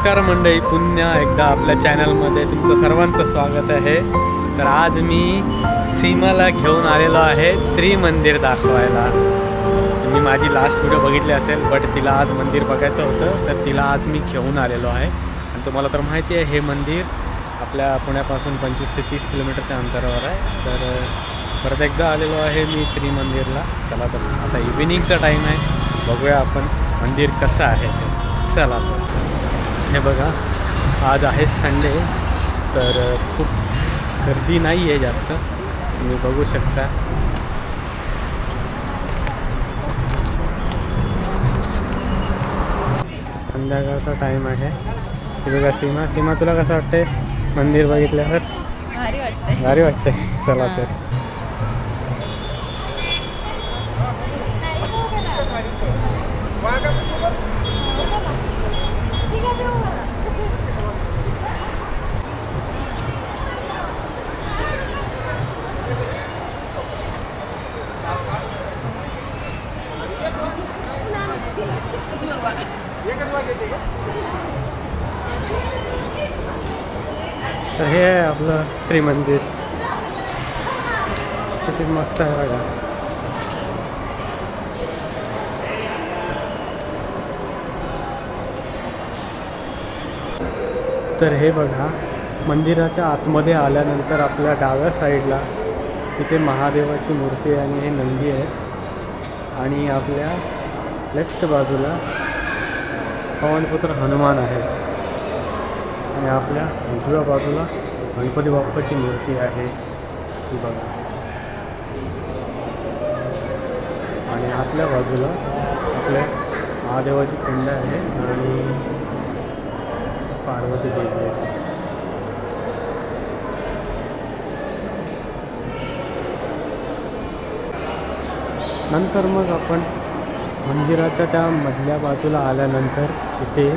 नमस्कार मंडळी पुन्हा एकदा आपल्या चॅनलमध्ये तुमचं सर्वांचं स्वागत आहे. तर आज मी सीमाला घेऊन आलेलो आहे त्रिमंदिर दाखवायला. तुम्ही माझी लास्ट व्हिडिओ बघितली असेल बट तिला आज मंदिर बघायचं होतं तर तिला आज मी घेऊन आलेलो आहे. आणि तुम्हाला तर माहिती आहे हे मंदिर आपल्या पुण्यापासून पंचवीस ते तीस किलोमीटरच्या अंतरावर आहे. तर परत एकदा आलेलो आहे मी त्रिमंदिरला. चला तर आता इव्हिनिंगचा टाईम आहे. बघूया आपण मंदिर कसं आहे ते. चला तर. हे बघा आज आहे संडे तर खूप गर्दी नाही आहे जास्त. तुम्ही बघू शकता. संध्याकाळचा टाईम आहे. हे बघा सीमा सीमा तुला कसं वाटतंय? मंदिर बघितल्यावर? भारी वाटतंय. भारी वाटते चला तर. तर हे आहे आपलं त्रिमंदिर. किती मस्त आहे बघा. तर हे बघा मंदिराच्या आतमध्ये आल्यानंतर आपल्या डाव्या साईडला तिथे महादेवाची मूर्ती आहे आणि हे नंदी आहे आणि आपल्या लेफ्ट बाजूला पवनपुत्र हनुमान आहेत. आणि आपल्या उजव्या बाजूला गणपती बाप्पाची मूर्ती आहे. ती बघा. आणि आतल्या बाजूला आपल्या महादेवाची पिंड आहे आणि पार्वती देवी आहे. नंतर मग आपण मंदिराच्या त्या मधल्या बाजूला आल्यानंतर तिथे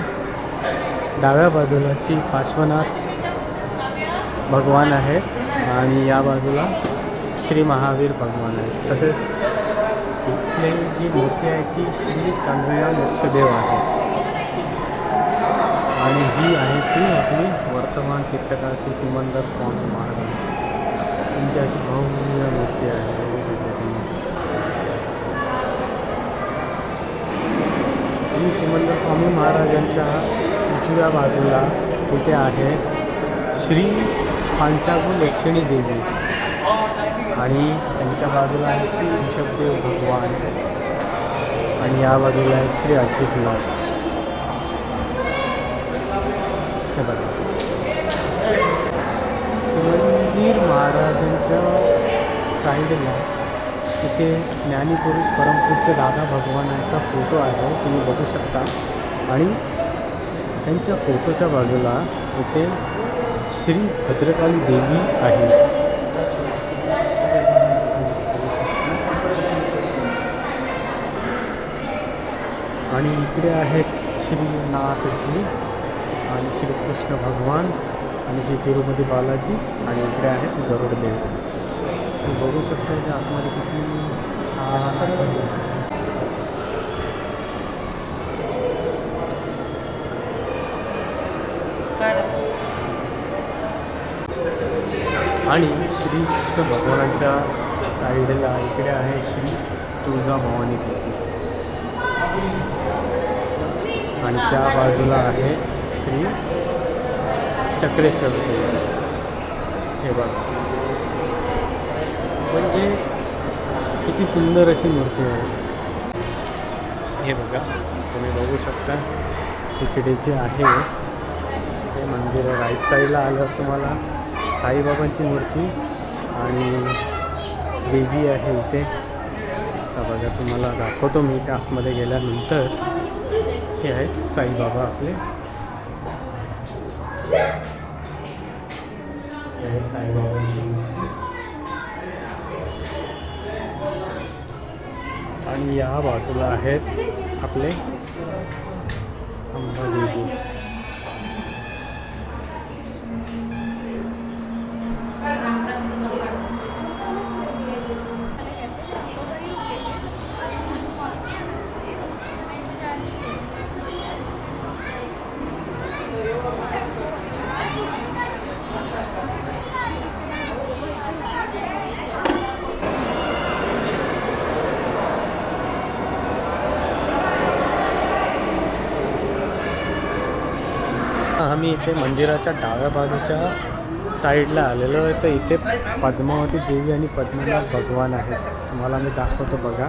डाव्या बाजूला श्री पार्श्वनाथ भगवान आहे आणि या बाजूला श्री महावीर भगवान आहे. तसेच इथले जी मूर्ती आहे ती श्री चांद्रया मोक्षदेव आहे. आणि ही आहे ती आपली वर्तमान तीर्थकार श्री सिमंदर स्वामी महाराजांची. त्यांची अशी भव्य मूर्ती आहे बघू शकता तुम्ही श्री सिमंदर स्वामी महाराजांच्या उजव्या बाजूला इथे आहे श्री पांचागुल लक्षणी देवी. आणि त्यांच्या बाजूला आहे श्री ऋषभदेव भगवान. आणि या बाजूला आहे श्री अजितनाथ हे बघा. शिवंदीर महाराजांच्या साईडला इथे ज्ञानीपुरुष परमपूज्य दादा भगवानांचा फोटो आहे तुम्ही बघू शकता. आणि त्यांच्या फोटोच्या बाजूला इथे श्री भद्रकाली देवी आहे. आणि इकडे आहेत श्रीनाथजी आणि श्रीकृष्ण भगवान आणि श्री तिरुपती बालाजी आणि इकडे आहेत गरुडदेव. बघू शकता त्या आतमध्ये किती छान असं आणि श्रीकृष्ण भगवानाच्या साईडला इकडे आहे श्री तुळजाभवानी देवी आणि त्या बाजूला आहे श्री चक्रेश्वर हे बघा. म्हणजे किती सुंदर अशी मूर्ती आहे. हे बघा तुम्ही बघू शकता. इकडे जे आहे ते मंदिर राईट साईडला आल्यावर तुम्हाला साईबाबांची मूर्ती आणि देवी आहे इथे. बघा तुम्हाला दाखवतो मी आतमध्ये गेल्यानंतर. हे आहेत साईबाबा आपले. हे साईबाबांची मूर्ती. आणि या बाजूला आहेत आपले अंबादेवी. मी इथे मंदिराच्या डाव्या बाजूच्या साईडला आलेलो आहे. तर इथे पद्मावती देवी आणि पद्मनाथ भगवान आहे तुम्हाला मी दाखवतो बघा.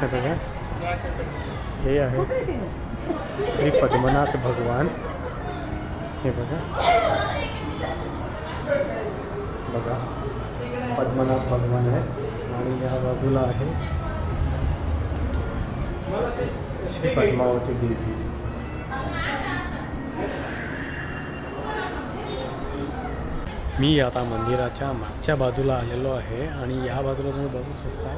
हे बघा. हे आहे श्री पद्मनाथ भगवान. हे बघा. बघा. पद्मनाथ भगवान आहे. आणि या बाजूला आहे श्री पद्मावती देवी. मी आता मंदिराच्या मागच्या बाजूला आलेलो आहे आणि या बाजूला तुम्ही बघू शकता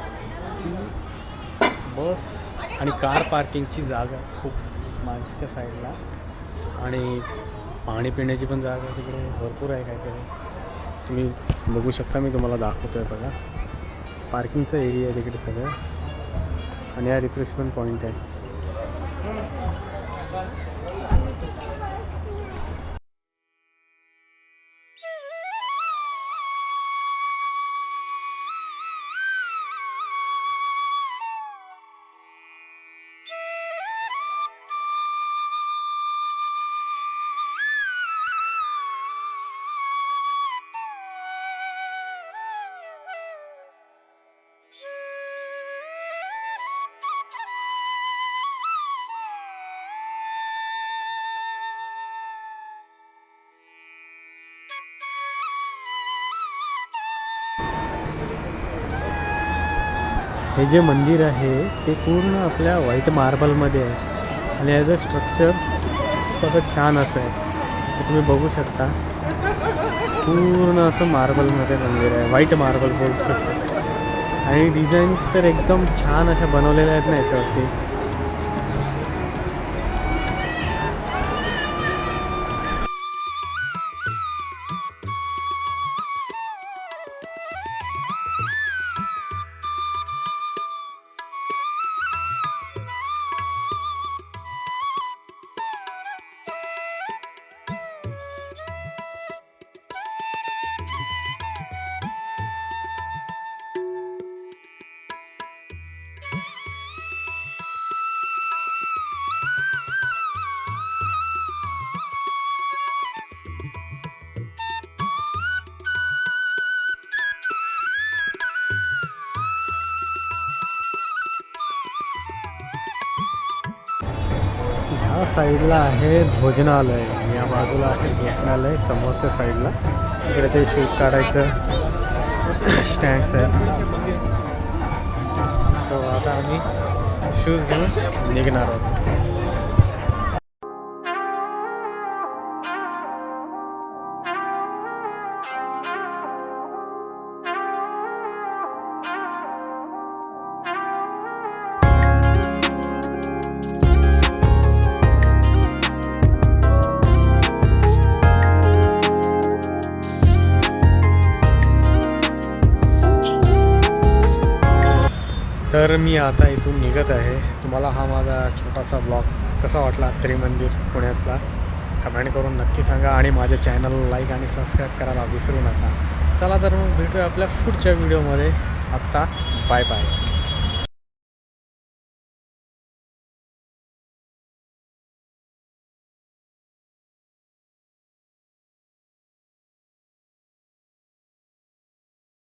बस आणि कार पार्किंगची जागा खूप मागच्या साईडला. आणि पाणी पिण्याची पण जागा तिकडे भरपूर आहे काहीतरी. तुम्ही बघू शकता मी तुम्हाला दाखवतो आहे बघा. पार्किंगचा एरिया आहे तिकडे सगळं. आणि हा रिफ्रेशमेंट पॉईंट आहे. हे जे मंदिर आहे ते पूर्ण आपल्या व्हाईट मार्बलमध्ये आहे. आणि ॲज अ स्ट्रक्चर तसं छान असं आहे. तुम्ही बघू शकता. पूर्ण असं मार्बलमध्ये मंदिर आहे. व्हाईट मार्बल बोलू शकता. आणि डिझाईन्स तर एकदम छान अशा बनवलेल्या आहेत ना याच्यावरती. ह्या साईडला आहे भोजनालय. या बाजूला आहे भोजनालय समोरच्या साईडला. इकडे ते शूज काढायचं. स्टँड्स आहे सो आता आम्ही शूज घेऊन निघणार आहोत. तर मी आता इथून निघत आहे. तुम्हाला हा माझा छोटासा ब्लॉग कसा वाटला? त्रिमंदिर पुण्यातला? कमेंट करून नक्की सांगा आणि माझ्या चॅनलला लाईक आणि सबस्क्राईब करायला विसरू नका. चला तर मग भेटूया आपल्या पुढच्या व्हिडिओमध्ये आत्ता बाय बाय